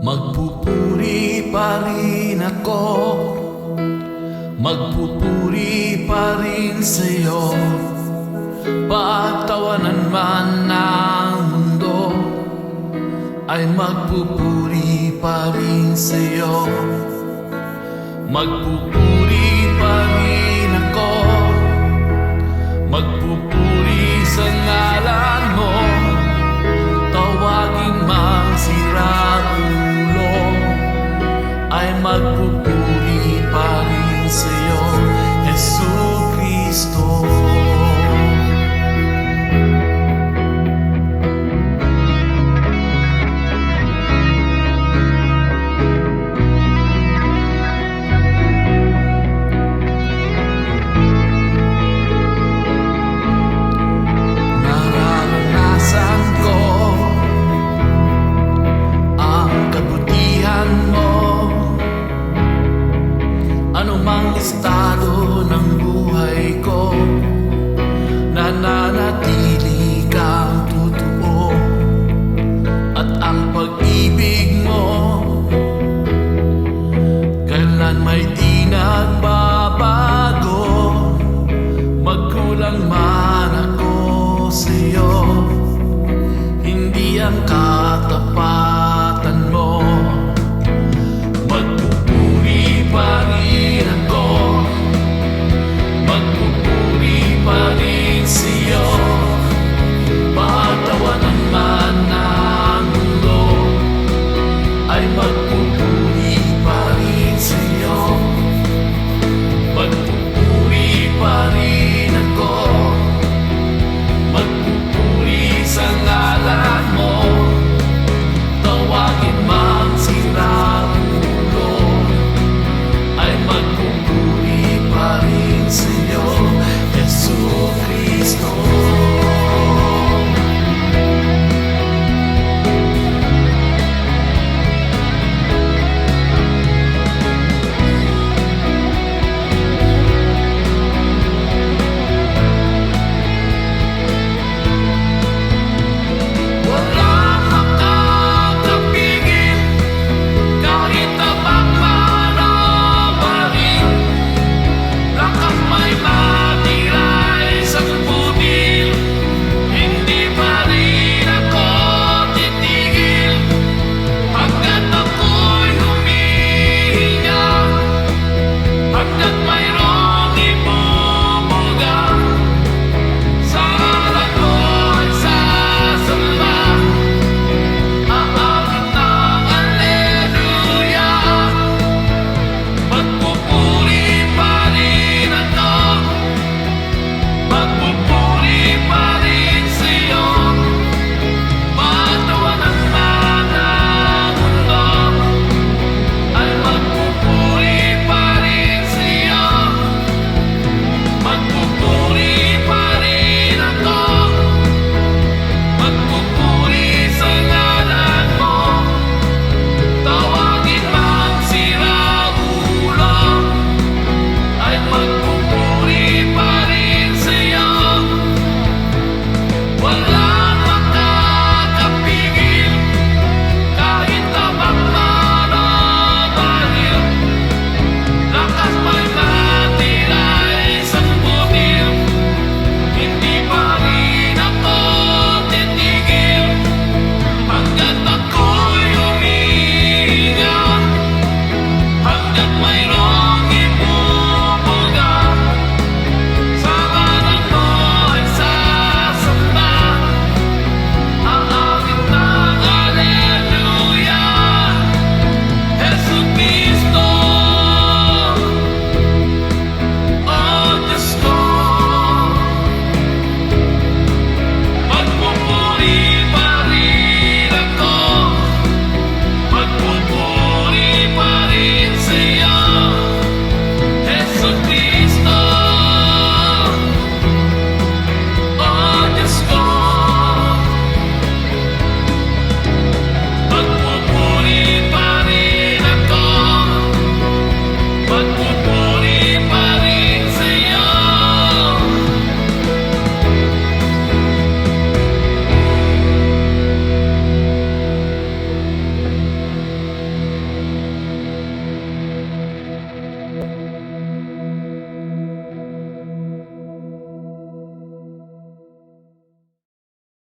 Magpupuri pa rin ako. Magpupuri pa rin sa'yo. Pagtawanan man ng mundo Ay magpupuri pa rin sa'yo. Magpupuri estado ng buhay ko. Nananatili kang totoo. At ang pag-ibig mo Kailan may di nagbabago Magkulang man ako sa'yo. Hindi ang kaya I but